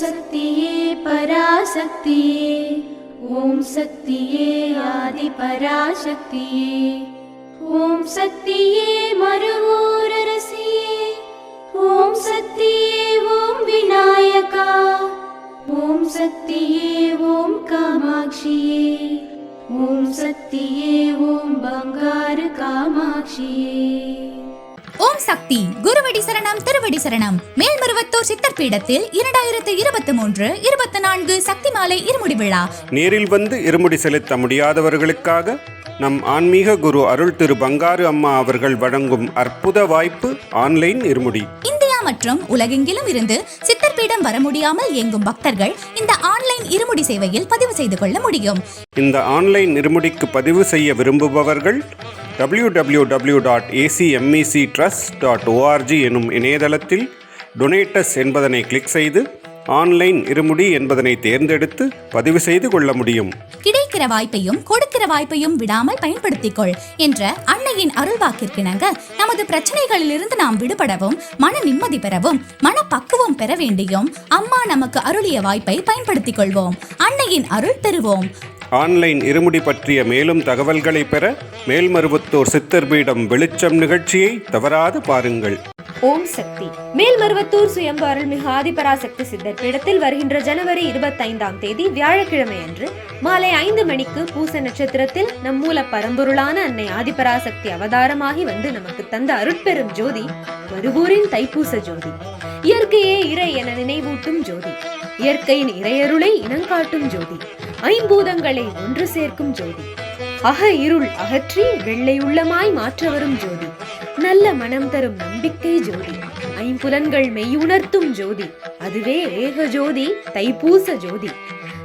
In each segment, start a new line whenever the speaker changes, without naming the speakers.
शक्तिये पराशक्तिये। ॐ शक्तिये आदिपराशक्तिये। ॐ शक्तिये मरुवोररसिये ॐ शक्तिये ॐ विनायका। ॐ शक्तिये ॐ कामाक्षिये। ॐ शक्तिये ॐ
बङ्गारकामाक्षिये। சக்தி. குருவடி சரணம் திருவடி சரணம். மேல்மருவத்தூர் சித்தர் பீடத்தில் இரண்டாயிரத்து இருபத்தி மூன்று இருபத்தி நான்கு சக்தி மாலை இருமுடி விழா.
நேரில் வந்து இருமுடி செலுத்த முடியாதவர்களுக்காக நம் ஆன்மீக குரு அருள் திரு பங்காரு அம்மா அவர்கள் வழங்கும் அற்புத வாய்ப்பு ஆன்லைன் இருமுடி.
மற்றும் உலகெங்கிலும் இருந்து சித்தர்பீடம் வர முடியாமல் இயங்கும் பக்தர்கள் இந்த ஆன்லைன் இருமுடி சேவையில் பதிவு செய்து கொள்ள முடியும்.
இந்த ஆன்லைன் இருமுடிக்கு பதிவு செய்ய விரும்புபவர்கள் W W W dot ACMEC trust dot ORG எனும் இணையதளத்தில் டொனேட்டஸ் என்பதனை கிளிக் செய்து ஆன்லைன் இருமுடி என்பதனை தேர்ந்தெடுத்து பதிவு செய்து கொள்ள முடியும்.
கிடைக்கிற வாய்ப்பையும் கொடுக்கிற வாய்ப்பையும் விடாமல் பயன்படுத்திக்கொள் என்ற அன்னையின் அருள்வாக்கிற்கிணங்க நமது பிரச்சனைகளிலிருந்து நாம் விடுபடவும் மன நிம்மதி பெறவும் மனப்பக்குவம் பெற வேண்டியும் அம்மா நமக்கு அருளிய வாய்ப்பை பயன்படுத்திக் கொள்வோம். அன்னையின் அருள் பெறுவோம்.
ஆன்லைன் இருமுடி பற்றிய மேலும் தகவல்களை பெற மேல்மருவத்தூர் சித்தர் பீடம் வெளிச்சம் நிகழ்ச்சியை தவறாது பாருங்கள்.
ஓம் சக்தி. மேல்மருவத்தூர் சுயம்பு அருள்மிகு ஆதிபராசக்தி சித்தர் பீடத்தில் வருகின்ற ஜனவரி இருபத்தைந்தாம் தேதி வியாழக்கிழமை அன்று மாலை ஐந்து மணிக்கு பூச நட்சத்திரத்தில் நம் மூல பரம்பொருளான அன்னை ஆதிபராசக்தி அவதாரமாகி வந்து நமக்கு தந்த அருட்பெரும் ஜோதி வருவூரின் தைப்பூச ஜோதி. இயற்கையே இறை என நினைவூட்டும் ஜோதி. இயற்கையின் இறையருளை இனங்காட்டும் ஜோதி. ஐம்பூதங்களை ஒன்று சேர்க்கும் ஜோதி. அக இருள் அகற்றி வெள்ளை உள்ளமாய் மாற்ற வரும் ஜோதி. நல்ல மனம் தரும் நம்பிக்கை ஜோதி. ஐம்புலன்கள் மெய்யுணர்த்தும் ஜோதி. அதுவே ஏக ஜோதி தைப்பூச ஜோதி.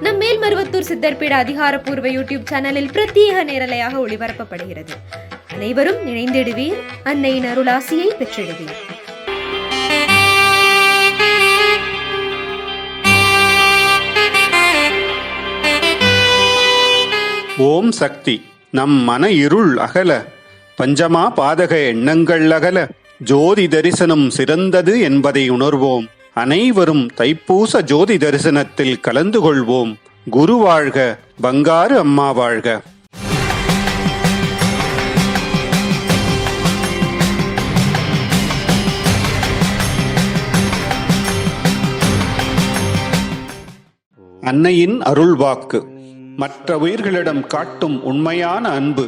நம் மேல்மருவத்தூர் சித்தர்பீட அதிகாரப்பூர்வ யூடியூப் சேனலில் பிரத்யேக நேரலையாக ஒளிபரப்பப்படுகிறது. அனைவரும் இணைந்திடுவீர் அன்னையின் அருளாசியை பெற்றிடுவீர்.
ஓம் சக்தி. நம் மன இருள் அகல. பஞ்சமா பாதக எண்ணங்கள் அகல. ஜோதி தரிசனம் சிறந்தது என்பதை உணர்வோம். அனைவரும் தைப்பூச ஜோதி தரிசனத்தில் கலந்து கொள்வோம். குரு வாழ்க பங்காரு அம்மா வாழ்க. அன்னையின் அருள் வாக்கு மற்ற உயிர்களிடம் காட்டும் உண்மையான அன்பு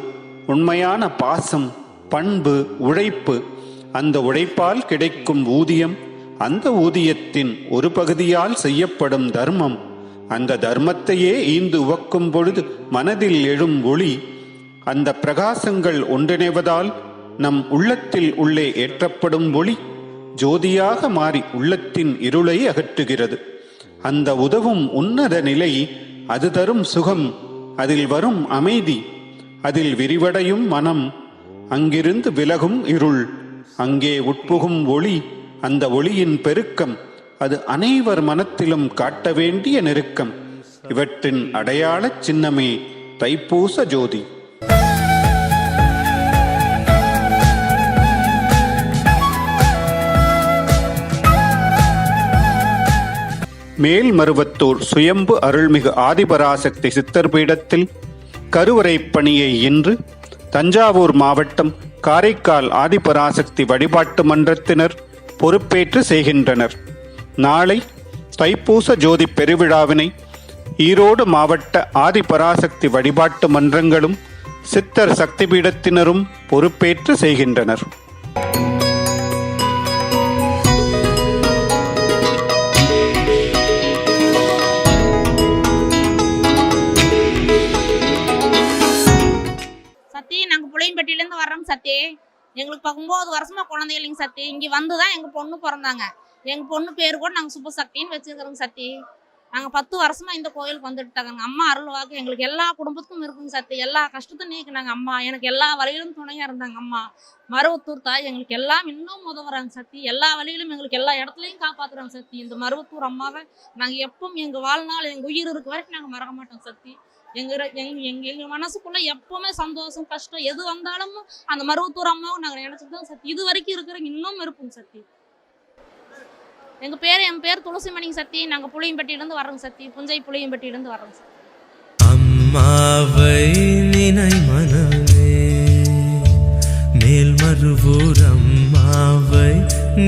உண்மையான பாசம் பண்பு உழைப்பு அந்த உழைப்பால் கிடைக்கும் ஊதியம் அந்த ஊதியத்தின் ஒரு பகுதியால் செய்யப்படும் தர்மம். அந்த தர்மத்தையே ஈந்து உவக்கும் பொழுது மனதில் எழும் ஒளி அந்த பிரகாசங்கள் ஒன்றிணைவதால் நம் உள்ளத்தில் உள்ளே ஏற்றப்படும் ஒளி ஜோதியாக மாறி உள்ளத்தின் இருளை அகற்றுகிறது. அந்த உதவும் உன்னத நிலை அது தரும் சுகம். அதில் வரும் அமைதி. அதில் விரிவடையும் மனம். அங்கிருந்து விலகும் இருள். அங்கே உட்புகும் ஒளி. அந்த ஒளியின் பெருக்கம். அது அனைவர் மனத்திலும் காட்ட வேண்டிய நெருக்கம். இவற்றின் அடையாளச் சின்னமே தைப்பூச ஜோதி. மேல்மருவத்தூர் சுயம்பு அருள்மிகு ஆதிபராசக்தி சித்தர் பீடத்தில் கருவறை பணியை இன்று தஞ்சாவூர் மாவட்டம் காரைக்கால் ஆதிபராசக்தி வழிபாட்டு மன்றத்தினர் பொறுப்பேற்று செய்கின்றனர். நாளை தைப்பூச ஜோதி பெருவிழாவினை ஈரோடு மாவட்ட ஆதிபராசக்தி வழிபாட்டு மன்றங்களும் சித்தர் சக்தி பீடத்தினரும் பொறுப்பேற்று செய்கின்றனர்.
சத்தி புளியம்பட்டியிலேருந்து வர்றோம் சத்தி எங்களுக்கு ஒம்பது வருஷமா குழந்தை இல்லைங்க சத்தி இங்கே வந்து தான் எங்கள் பொண்ணு பிறந்தாங்க. எங்கள் பொண்ணு பேர் கூட நாங்கள் சுப்பசக்தின்னு வச்சுருக்கிறோங்க சத்தி நாங்கள் பத்து வருஷமா இந்த கோயிலுக்கு வந்துட்டாங்க அம்மா அருள்வாக்கு எங்களுக்கு எல்லா குடும்பத்துக்கும் இருக்குங்க சத்தி. எல்லா கஷ்டத்தையும் நீக்கினாங்க அம்மா. எனக்கு எல்லா வழியிலும் துணையாக இருந்தாங்க அம்மா. மருவத்தூர் தாய் எங்களுக்கு எல்லாம் இன்னும் உதவுறாங்க சத்தி. எல்லா வழியிலும் எங்களுக்கு எல்லா இடத்துலையும் காப்பாத்துறாங்க சத்தி. இந்த மருவத்தூர் அம்மாவை நாங்கள் எப்பவும் எங்கள் வாழ்நாள் எங்கள் உயிர் இருக்க வரைக்கும் நாங்கள் மறக்க மாட்டோம் சத்தி. எங்க எங்க எங்க எங்க மனசுக்குள்ள எப்பவுமே சந்தோஷம் கஷ்டம் எது வந்தாலும் அந்த மருவத்தூர் அம்மாவும் நாங்க நினைச்சிட்டு தான் சத்தி. இது வரைக்கும் இருக்கிற இன்னும் இருப்போம் சத்தி. எங்கள் பேர் என் பேர் துளசிமணிங்க சத்தி. நாங்கள் புளியம்பட்டியிலேருந்து வர்றோங்க சத்தி. புஞ்சை புளியம்பட்டியிலேருந்து வர்றோங்க சத்தி.
அம்மாவை நினை மனமே மேல்மருவூர் அம்மாவை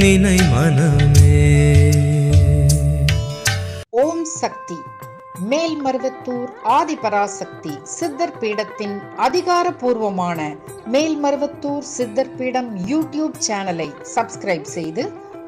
நினை மனமே
ஓம் சக்தி மேல்மருவத்தூர் ஆதிபராசக்தி சித்தர் பீடத்தின் அதிகாரப்பூர்வமான மேல்மருவத்தூர் சித்தர் பீடம் யூடியூப் சேனலை சப்ஸ்கிரைப் செய்து